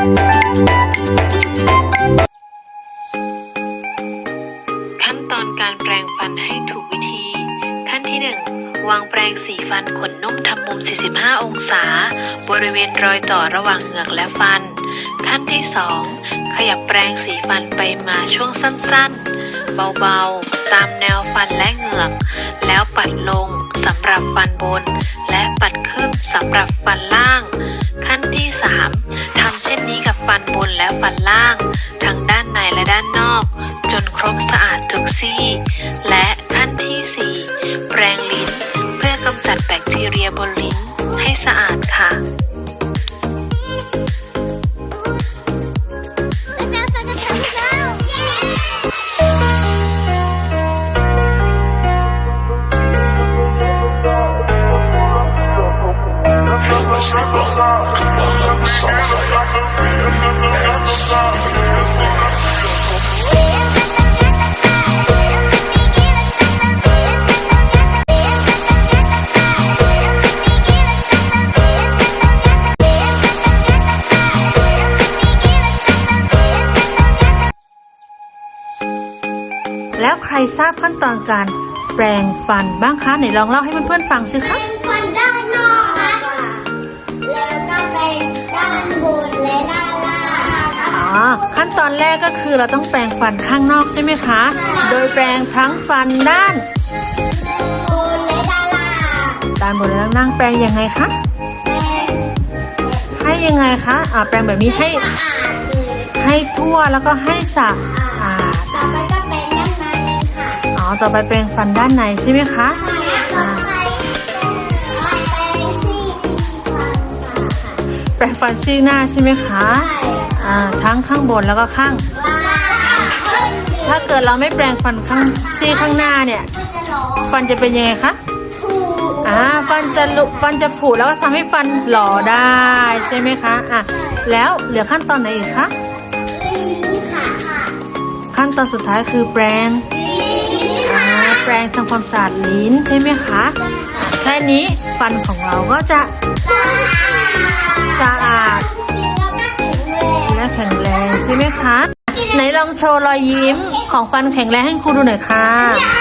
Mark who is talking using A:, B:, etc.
A: ขั้นตอนการแปรงฟันให้ถูกวิธี ขั้นที่ 1 วางแปรงสีฟันขนนุ่มทำมุม 45 องศา บริเวณรอยต่อระหว่างเหงือกและฟัน ขั้นที่ 2 ขยับแปรงสีฟันไปมาช่วงสั้นๆ เบาๆ ตามแนวฟันและเหงือก แล้วปัดลงสำหรับฟันบน และ ฟันล่าง ทั้งด้านในและด้านนอก จนครบสะอาดทุกซี่ และขั้นที่ 4 แปรงลิ้น เพื่อกำจัดแบคทีเรียบนลิ้นให้สะอาดค่ะ
B: แล้ว
C: ใครทราบขั้นตอนการแปรงฟันบ้างคะไหนลองเล่าให้เพื่อนๆฟังสิ
B: แปร
C: คะ
B: งฟัน
C: ขั้นตอนแรกก็คือเราต้องแปรงฟันข้างนอกใช่ไหมคะ โดยแปรงทั้งฟันด้าน
B: บนและด้านล่าง
C: ด้านบนและด้านล่างแปรงยังไงคะ
B: แปรง
C: ให้ยังไงคะอ่าแปรงแบบนี้ให้
B: สะอาดเลย
C: ให้ทั่วแล้วก็ให้สะอาด
B: ต่อไปก็เป็นด้านในค่ะ
C: อ๋อต่อไปแปรงฟันด้านในใช่ไหมคะ
B: ต่อไปแปรงซี่ฟันค่ะ
C: แปรงฟันซี่หน้าใช่ไหมคะ อ่าทั้งข้างบนแล้วก็ข้าง
B: ล่าง
C: ถ้าเกิดเราไม่แปรงฟันข้างซี่ข้างหน้าเนี่ย
B: ก็จะหลอ
C: ฟันจะเป็นยังไงคะ
B: ถูก
C: อ่าฟันจะหลุฟันจะผุแล้วก็ทำให้ฟันหล่อได้ใช่ไหมคะอะแล้วเหลือขั้นตอนไหนอีกคะ
B: ลิ้นค่ะค่ะ
C: ขั้นตอนสุดท้ายคือแปรง
B: ลิ้น
C: อ่า
B: ค่ะ
C: แปรงทำความสะอาดลิ้นใช่ไหมคะอะแค่นี้ฟันของเราก็จะสะอาด แข็งแรงใช่ไหมคะ ไหนลองโชว์รอยยิ้มของฟันแข็งแรงให้ครูดูหน่อยค่ะ